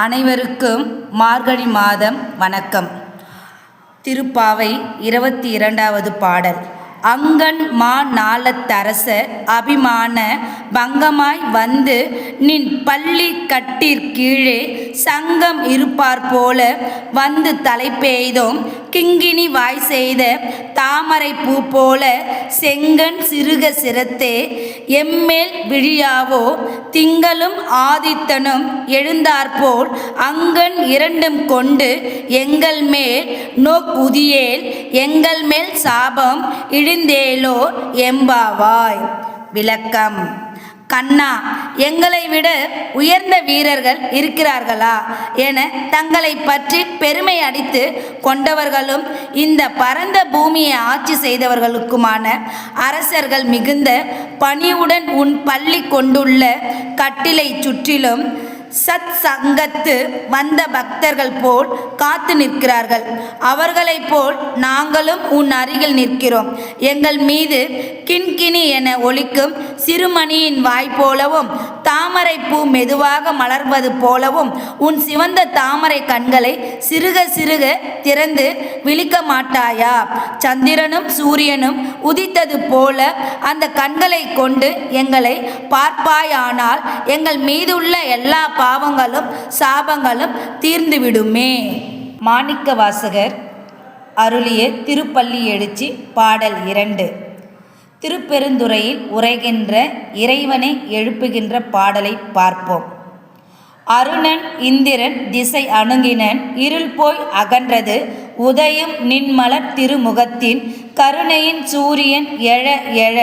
அனைவருக்கும் மார்கழி மாதம் வணக்கம். திருப்பாவை இருபத்தி இரண்டாவது பாடல். அங்கன் மா நாளத்தரச அபிமான பங்கமாய் வந்து நின் பள்ளி கட்டிற் கீழே சங்கம் இருப்பார் போல வந்து தலைப்பெய்தோம். கிங்கினி வாய் செய்த தாமரை பூ போல செங்கன் சிறுக சிரத்தே எம்மேல் விழியாவோ? திங்களும் ஆதித்தனும் எழுந்தாற்போல் அங்கன் இரண்டும் கொண்டு எங்கள் மேல் நோக்குதியேல் எங்கள் மேல் சாபம் இழிந்தேலோ எம்பாவாய் விளக்கம். கண்ணா எங்களை விட உயர்ந்த வீரர்கள் இருக்கிறார்களா என தங்களை பற்றி பெருமை அடித்து கொண்டவர்களும் இந்த பரந்த பூமியை ஆட்சி செய்தவர்களுக்குமான அரசர்கள் மிகுந்த பணிவுடன் உன் பள்ளி கொண்டுள்ள கட்டிலை சுற்றிலும் சத் சங்கத்து வந்த பக்தர்கள் போல் காத்து நிற்கிறார்கள். அவர்களைப் போல் நாங்களும் உன் அருகில் நிற்கிறோம். எங்கள் மீது கிண்கிணி என ஒலிக்கும் சிறுமணியின் வாய் போலவும் தாமரை பூ மெதுவாக மலர்வது போலவும் உன் சிவந்த தாமரை கண்களை சிறுக சிறுக திறந்து விழிக்க மாட்டாயா? சந்திரனும் சூரியனும் உதித்தது போல அந்த கண்களை கொண்டு எங்களை பார்ப்பாயானால் எங்கள் மீதுள்ள எல்லா பாவங்களும் சாபங்களும் தீர்ந்துவிடுமே. மாணிக்க வாசகர் அருளிய திருப்பள்ளி எழுச்சி பாடல் இரண்டு. திருப்பெருந்துறையில் உரைகின்ற இறைவனை எழுப்புகின்ற பாடலை பார்ப்போம். அருணன் இந்திரன் திசை அணுகினன் இருள் போய் அகன்றது உதயம் நின்மலர் திருமுகத்தின் கருணையின் சூரியன் எழ எழ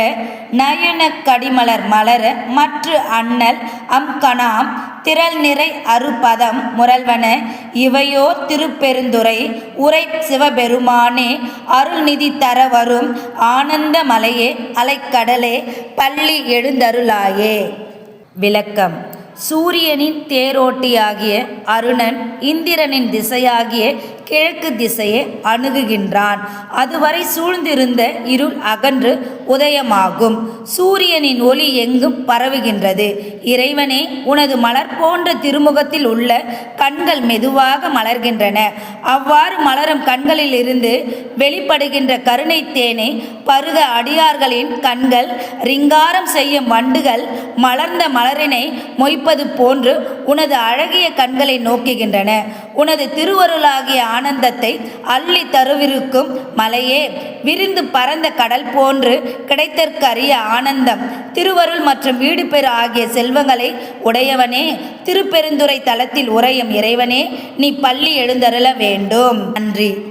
நயன கடிமலர் மலர மற்ற அண்ணல் அம்கணாம் திரள் நிறை அருபதம் முரல்வன இவையோ திருப்பெருந்துறை உரை சிவபெருமானே அருள்நிதி தர வரும் ஆனந்த மலையே அலைக்கடலே பள்ளி எழுந்தருளாயே. விளக்கம். சூரியனின் தேரோட்டியாகிய அருணன் இந்திரனின் திசையாகிய கிழக்கு திசையை அணுகுகின்றான். அதுவரை சூழ்ந்திருந்த இருள் அகன்று உதயமாகும். சூரியனின் ஒளி எங்கும் பரவுகின்றது. இறைவனே உனது மலர் போன்ற திருமுகத்தில் உள்ள கண்கள் மெதுவாக மலர்கின்றன. அவ்வாறு மலரும் கண்களிலிருந்து வெளிப்படுகின்ற கருணை தேனை பருக அடியார்களின் கண்கள் ரிங்காரம் செய்யும் வண்டுகள் மலர்ந்த மலரினை மொய்ப்பது போன்று உனது அழகிய கண்களை நோக்குகின்றன. உனது திருவருளாகிய ஆனந்தத்தை அள்ளி தருவிருக்கும் மலையே விரிந்து பரந்த கடல் போன்று கிடைத்தற்கரிய ஆனந்தம். திருவருள் மற்றும் வீடு பெறு ஆகிய செல்வங்களை உடையவனே திருப்பெருந்துறை தலத்தில் உறையும் இறைவனே நீ பள்ளி எழுந்தருள வேண்டும். நன்றி.